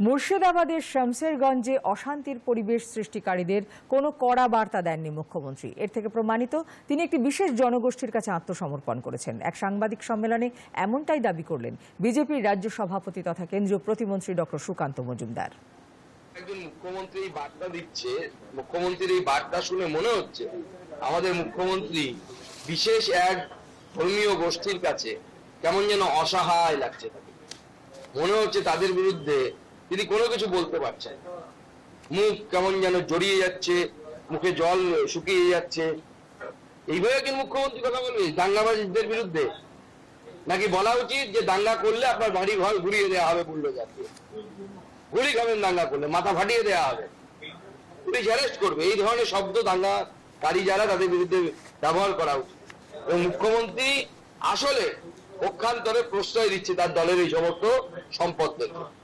মুর্শিদাবাদের শামসেরগঞ্জে অশান্তির পরিবেশ সৃষ্টিকারীদের কোনো কড়া বার্তা দেননি মুখ্যমন্ত্রী। এর থেকে প্রমাণিত, তিনি একটি বিশেষ জনগোষ্ঠীর কাছে আত্মসমর্পণ করেছেন। এক সাংবাদিক সম্মেলনে এমনটাই দাবি করলেন বিজেপির রাজ্য সভাপতি তথা কেন্দ্রীয় প্রতিমন্ত্রী ডক্টর সুকান্ত মজুমদার। একজন মুখ্যমন্ত্রী বার্তা দিচ্ছে, মুখ্যমন্ত্রীর এই বার্তা শুনে মনে হচ্ছে আমাদের মুখ্যমন্ত্রী বিশেষ এক ধর্মীয় গোষ্ঠীর কাছে কেমন যেন অসহায় লাগছে মনে হচ্ছে তাদের বিরুদ্ধে তিনি কোনো কিছু বলতে পারছেন মুখ কেমন যেন জড়িয়ে যাচ্ছে, মুখে জল শুকিয়ে যাচ্ছে। এইভাবে কি মুখ্যমন্ত্রী কথা বলবে? দাঙ্গাবাজীদের বিরুদ্ধে? নাকি বলা উচিত যে দাঙ্গা করলে আপনার বাড়ি ঘর ঘুরিয়ে দেওয়া হবে বলল জাতীয় গুলি খাবেন দাঙ্গা করলে, মাথা ফাটিয়ে দেওয়া হবে। পুলিশ অ্যারেস্ট করবে। এই ধরনের শব্দ দাঙ্গা দাঙ্গাকারী যারা, তাদের বিরুদ্ধে ব্যবহার করা উচিত। এবং মুখ্যমন্ত্রী আসলে পক্ষান্তরে প্রশ্রয় দিচ্ছে তার দলের এই সমস্ত সম্পদ থেকে